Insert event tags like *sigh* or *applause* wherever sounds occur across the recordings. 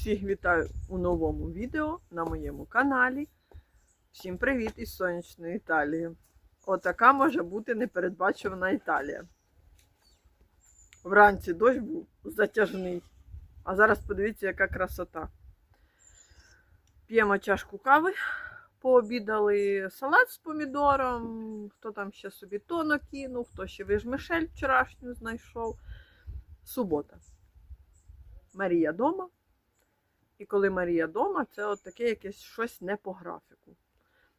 Всіх вітаю у новому відео на моєму каналі. Всім привіт із сонячної Італії. Отака може бути непередбачувана Італія. Вранці дощ був затяжний, а зараз подивіться, яка красота. П'ємо чашку кави, пообідали салат з помідором, хто там ще собі тоно кинув, хто ще вижмишель вчорашню знайшов. Субота. Марія дома. І коли Марія дома, це от таке якесь щось не по графіку.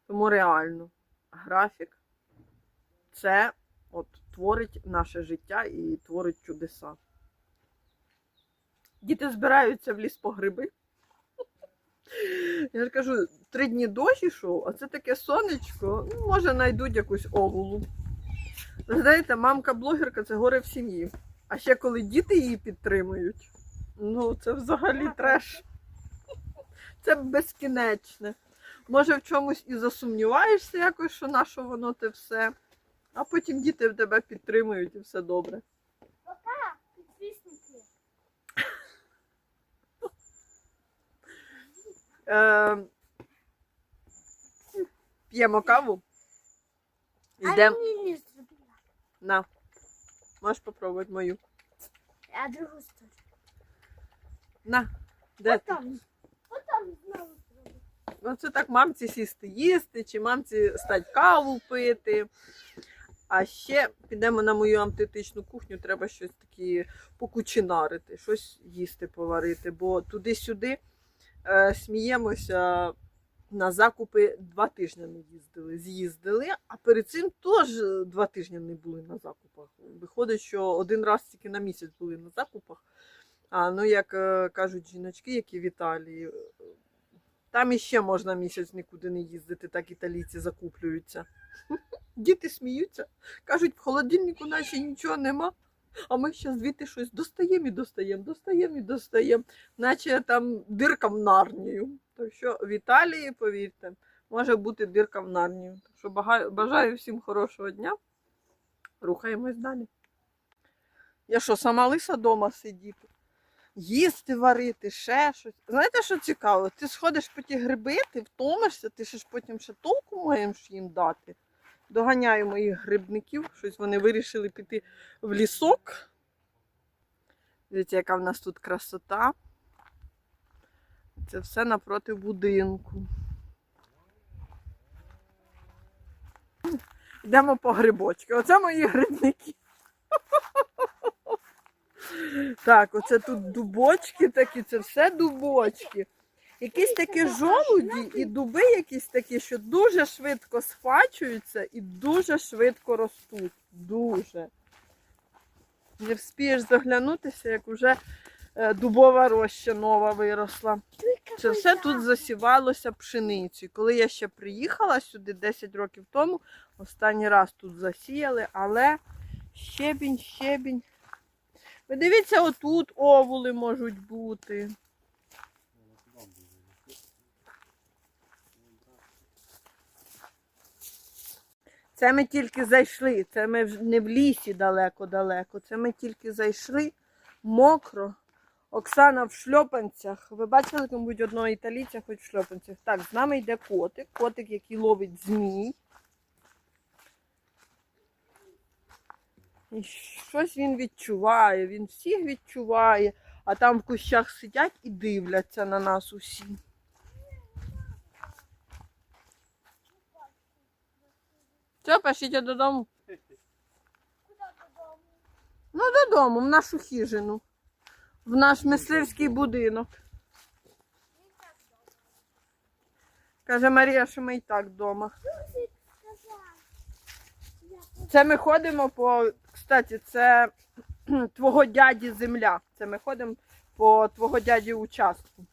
Тому реально, графік це от творить наше життя і творить чудеса. Діти збираються в ліс по гриби. Я ж кажу, три дні дощ ішов, а це таке сонечко, ну, може, знайдуть якусь овулу. Ви Знаєте, мамка-блогерка це горе в сім'ї. А ще коли діти її підтримують, ну це взагалі треш. Це безкінечне. Може, в чомусь і засумніваєшся якось, що на що воно те все, а потім діти в тебе підтримують і все добре. Пока, підписники. *laughs* Е, п'ємо каву. Зробила. на. Можеш попробувати мою. А другу сторону. На. Де ти? Потім. Потім знову зроблю. Ну, це так мамці сісти їсти, чи мамці стать каву пити. А ще підемо на мою антитичну кухню, треба щось таке покучинарити, щось їсти поварити, бо туди-сюди е, сміємося. На закупи два тижні не їздили. З'їздили, а перед цим теж два тижні не були на закупах. Виходить, що один раз тільки на місяць були на закупах. А ну, як е, кажуть жіночки, які в Італії, там іще можна місяць нікуди не їздити, так італійці закуплюються. *laughs* Діти сміються, кажуть, в холодильнику наче нічого нема. А ми ще звідти щось достаємо і достаємо, достаємо і достаємо, наче там дирка в нарнію. Так що в Італії, повірте, може бути дирка в нарнію. Так що бажаю всім хорошого дня. Рухаємось далі. Я що, сама лиса вдома сидіти? Їсти варити, ще щось. Знаєте, що цікаво? Ти сходиш по ті гриби, ти втомишся, ти ще ж потім ще толку маєш їм дати. Доганяю моїх грибників, щось вони вирішили піти в лісок. Дивіться, яка в нас тут красота. Це все напроти будинку. Йдемо по грибочки. Оце мої грибники. *laughs* Так, оце тут дубочки такі, це все дубочки. Якісь такі жолуді і дуби якісь такі, що дуже швидко схвачуються і дуже швидко ростуть. Дуже. Не вспієш заглянутися, як вже е, дубова роща нова виросла. Це все тут засівалося пшеницею. Коли я ще приїхала сюди 10 років тому, останній раз тут засіяли, але щебінь, щебінь. Ви дивіться, отут овули можуть бути. Це ми тільки зайшли, це ми не в лісі далеко-далеко. Це ми тільки зайшли мокро. Оксана в шльопанцях. Ви бачили кому-будь одного італійця, хоч в шльопанцях. Так, з нами йде котик, котик, який ловить змій. І щось він відчуває, він всіх відчуває, а там в кущах сидять і дивляться на нас усі. Все. Куди додому? Ну, додому, в нашу хижину, в наш мисливський будинок. Каже Марія, що ми і так вдома. Це ми ходимо по. Кстати, це *clears throat* твого дяді земля. Це ми ходимо по твого дяді участку.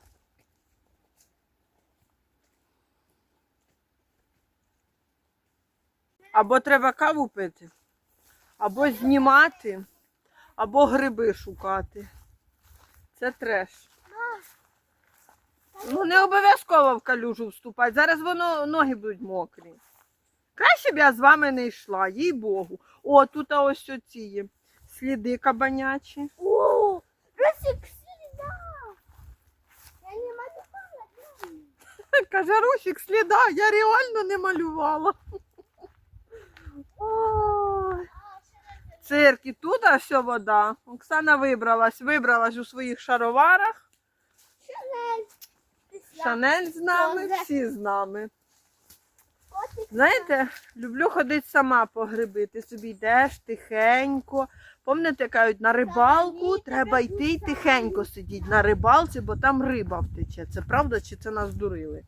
Або треба каву пити, або знімати, або гриби шукати. Це треш. Ну не обов'язково в калюжу вступати. Зараз воно ноги будуть мокрі. Краще б я з вами не йшла, їй Богу. О, тут ось оці сліди кабанячі. О, Росик, сюди. *laughs* каже, Русік, сліда, я реально не малювала. Ой. Цирк, тут все вода. Оксана вибралась, вибралась у своїх шароварах. Шанель з нами, всі з нами. Знаєте, люблю ходити сама по гриби. Ти собі йдеш тихенько. Пам'ятаєте, кажуть, на рибалку треба йти й тихенько сидіти на рибалці, бо там риба втече. Це правда чи це нас дурили?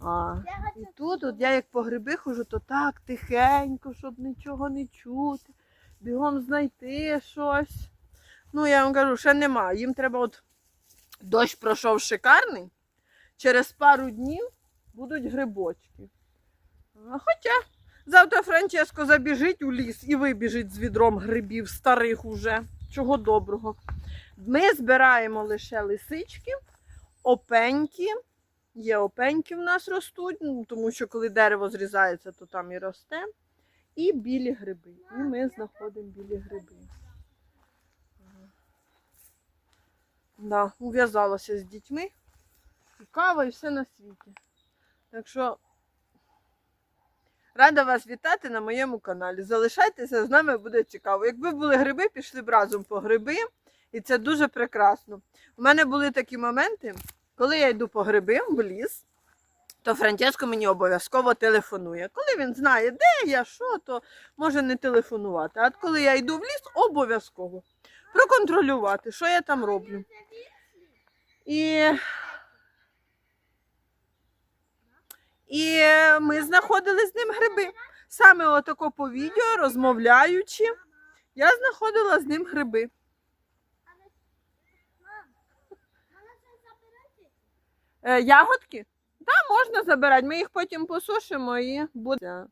А, і тут, от я як по гриби хожу, то так тихенько, щоб нічого не чути, бігом знайти щось. Ну, я вам кажу, ще нема. Їм треба от дощ пройшов шикарний. Через пару днів будуть грибочки. Хоча завтра Франческо забіжить у ліс і вибіжить з відром грибів старих уже. Чого доброго. Ми збираємо лише лисички, опеньки. Є опеньки в нас ростуть, ну, тому що коли дерево зрізається, то там і росте. І білі гриби. І ми знаходимо білі гриби. Да, ув'язалася з дітьми. І кава, і все на світі. Так що рада вас вітати на моєму каналі. Залишайтеся з нами, буде цікаво. Якби були гриби, пішли б разом по гриби, і це дуже прекрасно. У мене були такі моменти, коли я йду по гриби в ліс, то Франческо мені обов'язково телефонує. Коли він знає, де я, що, то може не телефонувати. А коли я йду в ліс, обов'язково проконтролювати, що я там роблю. І, і ми знаходили з ним гриби. Саме отако по відео, розмовляючи, я знаходила з ним гриби. Е, ягодки? Так, можна забирати. Ми їх потім посушимо і буде.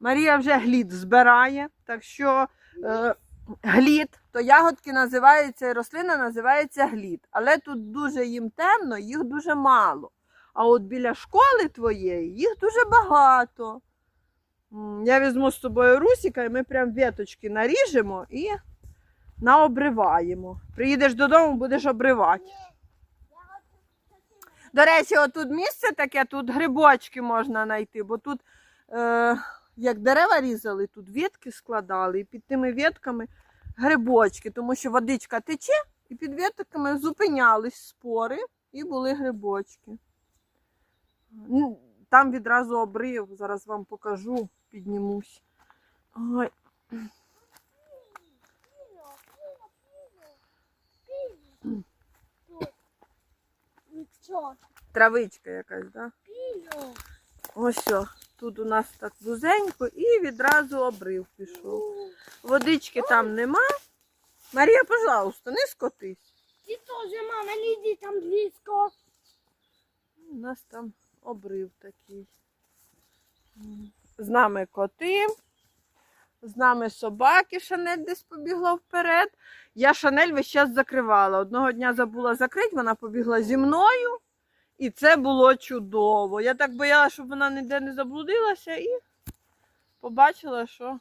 Марія вже глід збирає, так що е, глід, то ягодки називаються, і рослина називається глід. Але тут дуже їм темно, їх дуже мало. А от біля школи твоєї їх дуже багато. Я візьму з собою русіка, і ми прям веточки наріжемо і наобриваємо. Приїдеш додому, будеш обривати. До речі, отут місце таке, тут грибочки можна знайти, бо тут, е, як дерева різали, тут ветки складали, і під тими ветками грибочки, тому що водичка тече, і під ветками зупинялись спори і були грибочки. Ну, Там відразу обрив, зараз вам покажу, піднімусь. Ой, травичка якась, так? Да? Ось що, тут у нас так вузенько і відразу обрив пішов. Водички там нема. Марія, пожалуйста, не скотись. Ти теж, мама, не йди там близько. У нас там обрив такий. З нами коти, з нами собаки, Шанель десь побігла вперед. Я Шанель весь час закривала. Одного дня забула закрити, вона побігла зі мною. І це було чудово. Я так боялася, щоб вона ніде не заблудилася і побачила, що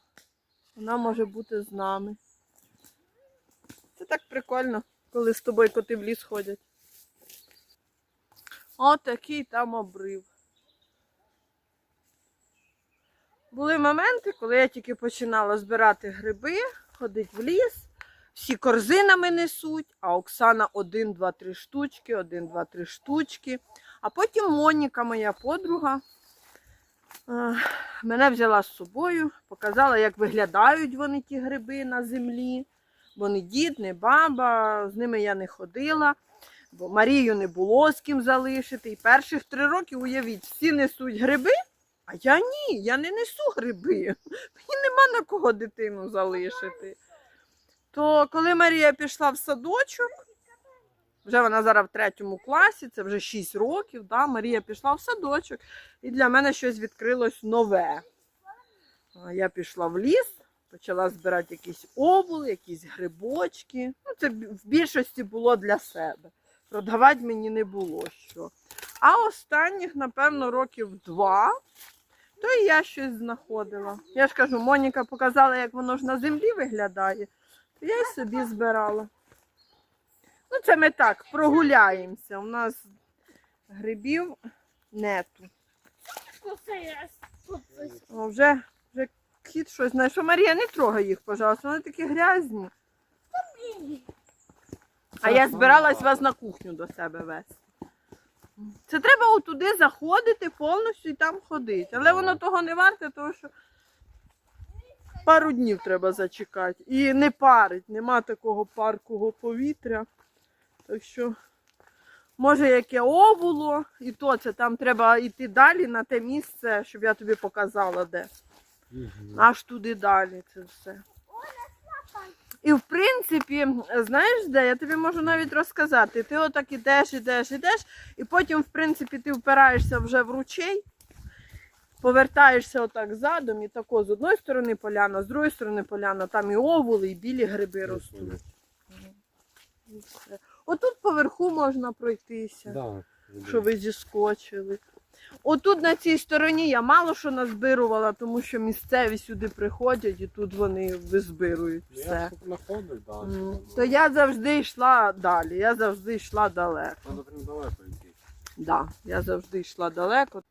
вона може бути з нами. Це так прикольно, коли з тобою коти в ліс ходять. Отакий там обрив. Були моменти, коли я тільки починала збирати гриби, ходити в ліс, всі корзинами несуть, а Оксана один, два, три штучки, один, два, три штучки. А потім Моніка, моя подруга, е, мене взяла з собою, показала, як виглядають вони ті гриби на землі. Бо не дід, не баба, з ними я не ходила бо Марію не було з ким залишити. І перших три роки, уявіть, всі несуть гриби, а я ні, я не несу гриби. Мені нема на кого дитину залишити. То коли Марія пішла в садочок, вже вона зараз в третьому класі, це вже 6 років, да, Марія пішла в садочок, і для мене щось відкрилось нове. Я пішла в ліс, почала збирати якісь овули, якісь грибочки. Ну, це в більшості було для себе продавати мені не було що. А останніх, напевно, років два, то я щось знаходила. Я ж кажу, Моніка показала, як воно ж на землі виглядає, то я й собі збирала. Ну, це ми так прогуляємося. У нас грибів нету. О, вже, вже кіт щось знайшов. Марія, не трогай їх, пожалуйста, вони такі грязні. А я збиралась вас на кухню до себе вести. Це треба отуди заходити повністю і там ходити. Але воно того не варте, тому що пару днів треба зачекати. І не парить, нема такого паркого повітря. Так що, може, яке овуло, і то це там треба йти далі на те місце, щоб я тобі показала де. Аж туди далі це все. І в принципі, знаєш де, я тобі можу навіть розказати. Ти отак ідеш, ідеш, ідеш, і потім, в принципі, ти впираєшся вже в ручей, повертаєшся отак задом, і тако з одної сторони поляна, з другої сторони поляна, там і овули, і білі гриби ростуть. Отут поверху можна пройтися, Да. що ви зіскочили. Отут на цій стороні я мало що назбирувала, тому що місцеві сюди приходять і тут вони визбирують все. щоб знаходив, да. М, То я завжди йшла далі, я завжди йшла далеко. Треба прям далеко йти. Да, я завжди йшла далеко.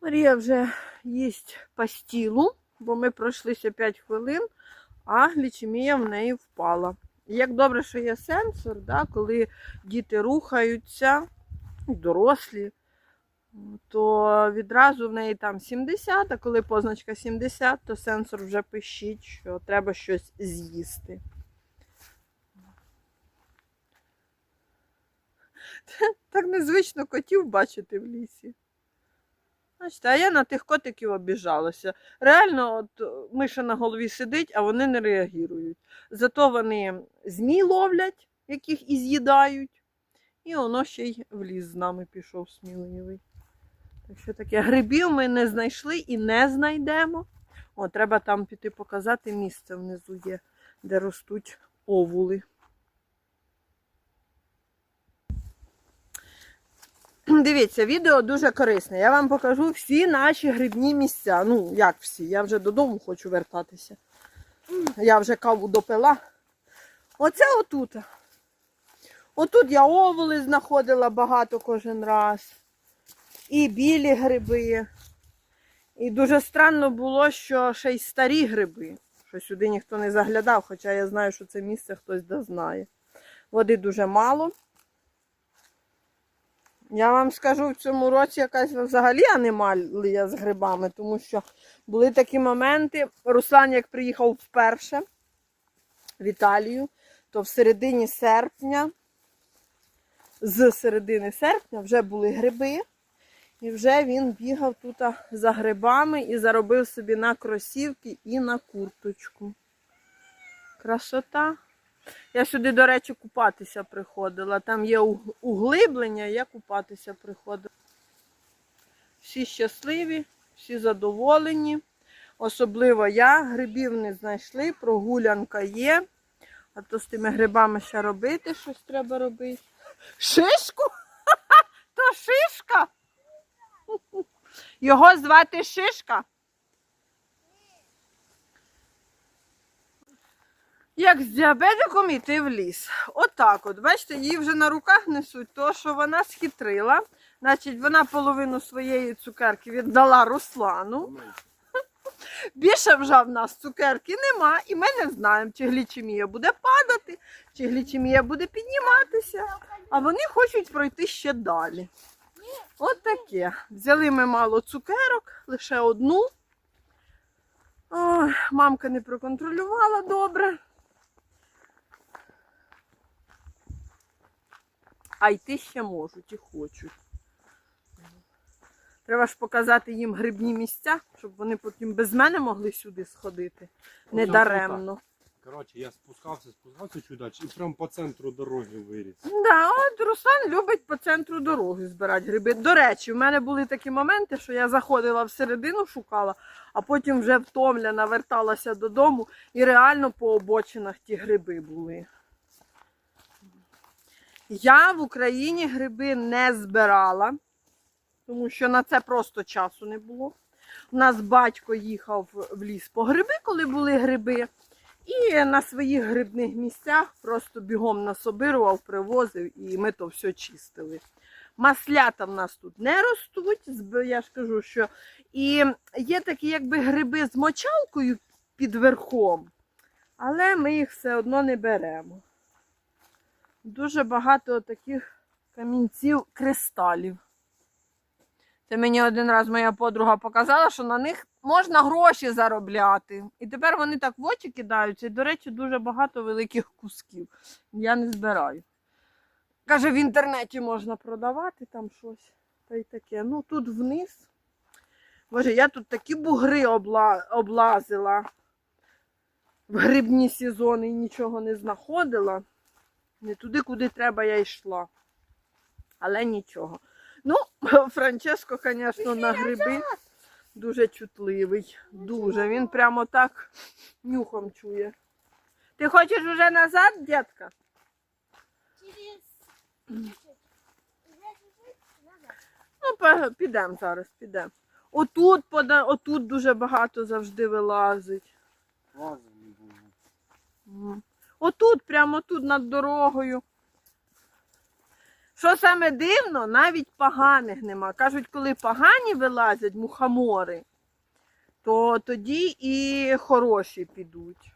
Марія вже їсть пастілу, бо ми пройшлися 5 хвилин, а глічемія в неї впала. Як добре, що є сенсор, да, коли діти рухаються, дорослі, то відразу в неї там 70, а коли позначка 70, то сенсор вже пищить, що треба щось з'їсти. Так незвично котів бачити в лісі. Бачите, а я на тих котиків обіжалася. Реально, от миша на голові сидить, а вони не реагують. Зато вони змій ловлять, яких і з'їдають. І воно ще й в ліс з нами пішов сміливий. Так що таке, грибів ми не знайшли і не знайдемо. О, треба там піти показати місце внизу є, де ростуть овули. Дивіться, відео дуже корисне. Я вам покажу всі наші грибні місця. Ну, як всі, я вже додому хочу вертатися. Я вже каву допила. Оце отут. Отут я оволи знаходила багато кожен раз. І білі гриби. І дуже странно було, що ще й старі гриби. Що сюди ніхто не заглядав, хоча я знаю, що це місце хтось дознає. Води дуже мало. Я вам скажу, в цьому році якась взагалі аномалія з грибами, тому що були такі моменти. Руслан, як приїхав вперше в Італію, то в середині серпня, з середини серпня вже були гриби, і вже він бігав тут за грибами і заробив собі на кросівки і на курточку. Красота. Я сюди, до речі, купатися приходила. Там є углиблення, я купатися приходила. Всі щасливі, всі задоволені. Особливо я. Грибів не знайшли, прогулянка є. А то з тими грибами ще робити щось треба робити. Шишку? *laughs* То шишка? Його звати Шишка? Як з діабетиком йти в ліс. Отак от, бачите, її вже на руках несуть, то що вона схитрила. Значить, вона половину своєї цукерки віддала Руслану. Більше вже в нас цукерки нема, і ми не знаємо, чи глічемія буде падати, чи глічемія буде підніматися. А вони хочуть пройти ще далі. От таке. Взяли ми мало цукерок, лише одну. Ой, мамка не проконтролювала добре. А йти ще можуть і хочуть. Треба ж показати їм грибні місця, щоб вони потім без мене могли сюди сходити. Не даремно. Коротше, я спускався, спускався чудаче і прям по центру дороги виріс. Да, от Руслан любить по центру дороги збирати гриби. До речі, в мене були такі моменти, що я заходила всередину, шукала, а потім вже втомлена верталася додому і реально по обочинах ті гриби були. Я в Україні гриби не збирала, тому що на це просто часу не було. У нас батько їхав в ліс по гриби, коли були гриби. І на своїх грибних місцях просто бігом насобирував, привозив, і ми то все чистили. Маслята в нас тут не ростуть, я ж кажу, що і є такі якби гриби з мочалкою під верхом, але ми їх все одно не беремо. Дуже багато таких камінців кристалів. Це мені один раз моя подруга показала, що на них можна гроші заробляти. І тепер вони так в очі кидаються. І, до речі, дуже багато великих кусків. Я не збираю. Каже, в інтернеті можна продавати там щось. Та й таке. Ну тут вниз. Боже, я тут такі бугри обла... облазила в грибні сезони і нічого не знаходила. Не туди, куди треба, я йшла. Але нічого. Ну, *laughs* Франческо, звісно, на гриби дуже чутливий. Дуже. Він прямо так нюхом чує. Ти хочеш вже назад, дітка? Уже. Ну, підемо зараз, підемо. Отут, пода- отут дуже багато завжди вилазить. Отут, прямо тут над дорогою. Що саме дивно, навіть поганих нема. Кажуть, коли погані вилазять мухомори, то тоді і хороші підуть.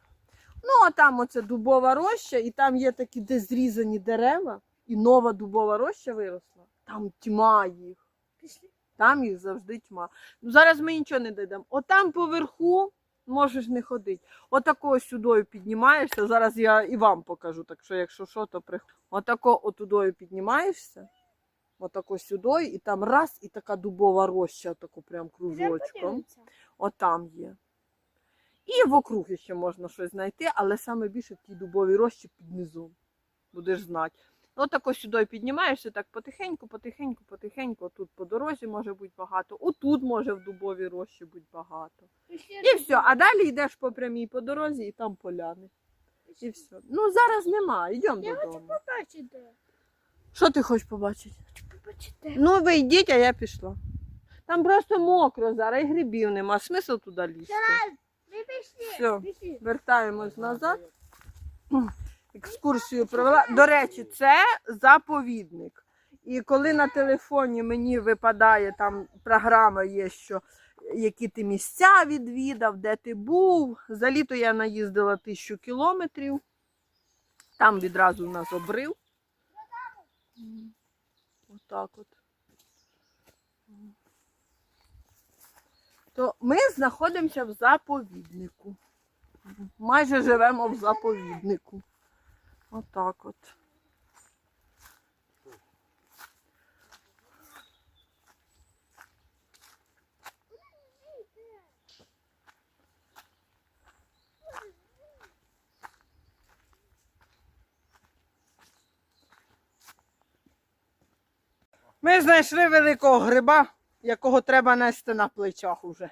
Ну, а там оце дубова роща, і там є такі де зрізані дерева, і нова дубова роща виросла. Там тьма їх. Там їх завжди тьма. Ну, зараз ми нічого не дійдемо. Отам поверху можеш не ходити. Отако сюдою піднімаєшся. Зараз я і вам покажу, так що якщо що, то при... Отако отудою піднімаєшся. Отако сюдою, і там раз, і така дубова роща, отако прям кружочком. Отам є. І вокруг ще можна щось знайти, але саме більше в тій дубовій рощі під низом. Будеш знати. Отако сюди піднімаєшся, так потихеньку, потихеньку, потихеньку. Тут по дорозі може бути багато. Отут може в дубовій рощі бути багато. І все. А далі йдеш по прямій по дорозі і там поляни. І все. Ну зараз нема, йдемо Я хочу побачити. Що ти хочеш побачити? Побачити. Ну ви йдіть, а я пішла. Там просто мокро зараз і грибів нема. Смисл туди лізти. Ви пішли. Все. Вертаємось назад. Екскурсію провела. До речі, це заповідник. І коли на телефоні мені випадає там програма є, що які ти місця відвідав, де ти був. За літо я наїздила тисячу кілометрів. Там відразу нас обрив. Отак от. То ми знаходимося в заповіднику. Майже живемо в заповіднику. Отак от. Ми знайшли великого гриба, якого треба нести на плечах уже.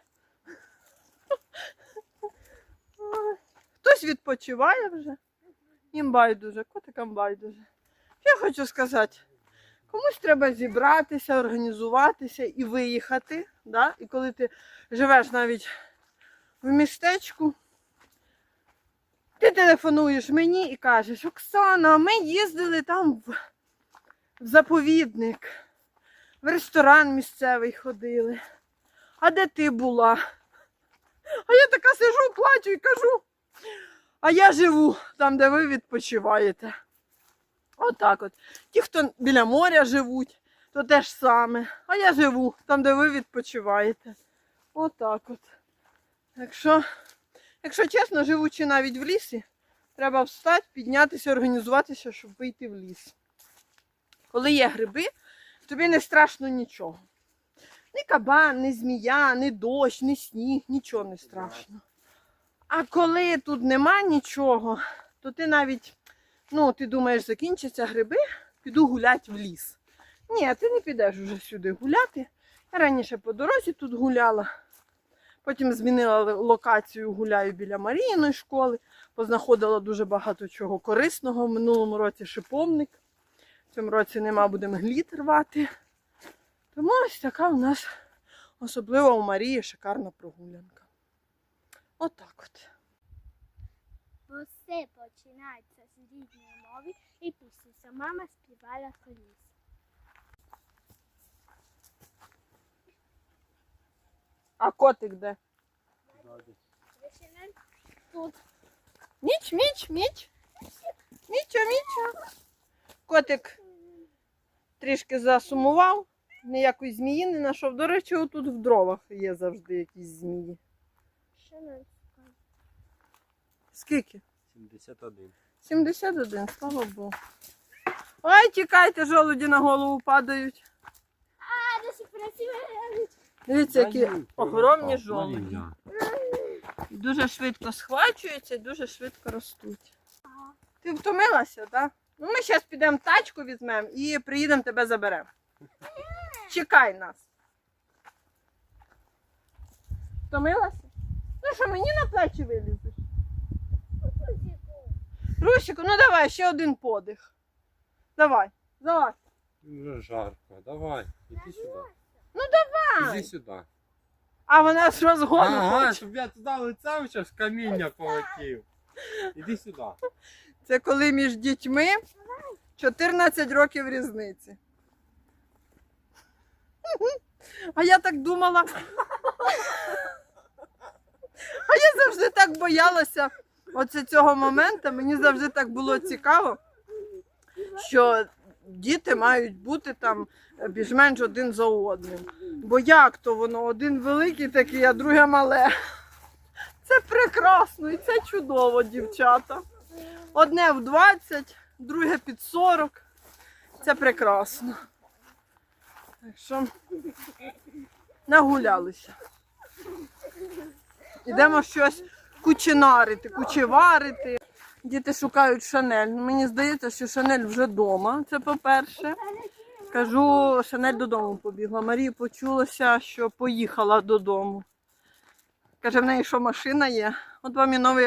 Хтось відпочиває вже. Їм байдуже, котикам байдуже. Я хочу сказати, комусь треба зібратися, організуватися і виїхати. Да? І коли ти живеш навіть в містечку, ти телефонуєш мені і кажеш, Оксана, ми їздили там в, заповідник, в ресторан місцевий ходили. А де ти була? А я така сижу, плачу і кажу. А я живу там, де ви відпочиваєте. Отак от. Ті, хто біля моря живуть, то те ж саме. А я живу там, де ви відпочиваєте. Отак от. Якщо, якщо чесно, живучи навіть в лісі, треба встати, піднятися, організуватися, щоб вийти в ліс. Коли є гриби, тобі не страшно нічого. Ні кабан, ні змія, ні дощ, ні сніг, нічого не страшно. А коли тут нема нічого, то ти навіть, ну, ти думаєш, закінчаться гриби, піду гуляти в ліс. Ні, ти не підеш вже сюди гуляти. Я раніше по дорозі тут гуляла. Потім змінила локацію, гуляю біля Маріїної школи, познаходила дуже багато чого корисного. В минулому році шиповник. В цьому році нема, будемо гліт рвати. Тому ось така у нас, особливо у Марії, шикарна прогулянка. Отак от. Бо все починається з рідної мови і пісні сама мама співала коліс. А котик де? Тут. Міч, міч, міч. Мічо, мічо. Котик трішки засумував, ніякої змії не знайшов. До речі, отут в дровах є завжди якісь змії. Вишенель. Скільки? 71. 71, слава Богу. Ой, тікайте, жолуді на голову падають. А, досі працює. Дивіться, які огромні жолуді. Дуже швидко схвачуються і дуже швидко ростуть. Ти втомилася, так? Ну, ми зараз підемо тачку візьмемо і приїдемо тебе заберемо. Чекай нас. Втомилася? Ну що, мені на плечі вилізеш? Русику, ну давай, ще один подих. Давай. Вже жарко. Давай, іди сюди. давай. Іди сюди. А вона ж розгону Ага, хоче. щоб я туди лицем зараз каміння полетів. Іди сюди. Це коли між дітьми 14 років різниці. *laughs* А я так думала. А я завжди так боялася оце цього моменту. Мені завжди так було цікаво, що діти мають бути там більш-менш один за одним. Бо як то воно? Один великий такий, а друге мале. Це прекрасно і це чудово, дівчата. Одне в 20, друге під 40. Це прекрасно. Так що нагулялися. Ідемо щось кучинарити, кучеварити. Діти шукають Шанель. Ну, Мені здається, що Шанель вже вдома. Це по-перше. Кажу, Шанель додому побігла. Марії почулося, що поїхала додому. Каже, в неї що машина є. От вам і новий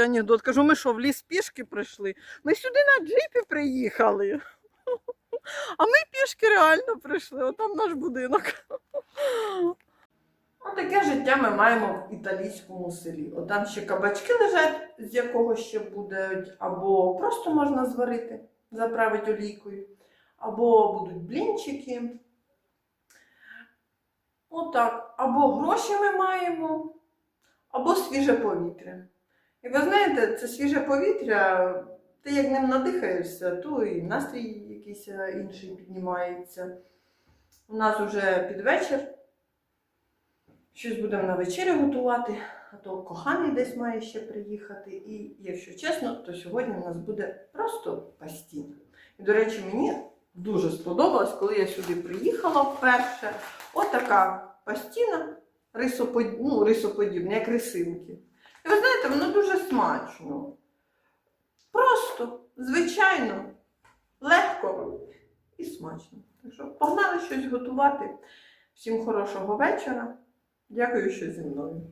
анекдот. Кажу, ми що, в ліс пішки прийшли? Ми сюди на джипі приїхали. *laughs* А ми пішки реально прийшли, отам наш будинок. Отаке життя ми маємо в італійському селі. От там ще кабачки лежать, з якого ще будуть, або просто можна зварити, заправити олійкою, або будуть блінчики. Отак. Або гроші ми маємо, або свіже повітря. І ви знаєте, це свіже повітря, ти як ним надихаєшся, то і настрій якийсь е, інший піднімається. У нас вже під вечір. Щось будемо на вечерю готувати, а то коханий десь має ще приїхати. І, якщо чесно, то сьогодні у нас буде просто пастін. І, до речі, мені дуже сподобалось, коли я сюди приїхала вперше. Отака пастіна, рисопод... ну, рисоподібна, як рисинки. І ви знаєте, воно дуже смачно. Просто, звичайно, легко і смачно. Так що погнали щось готувати. Всім хорошого вечора. Дякую, що зі мною.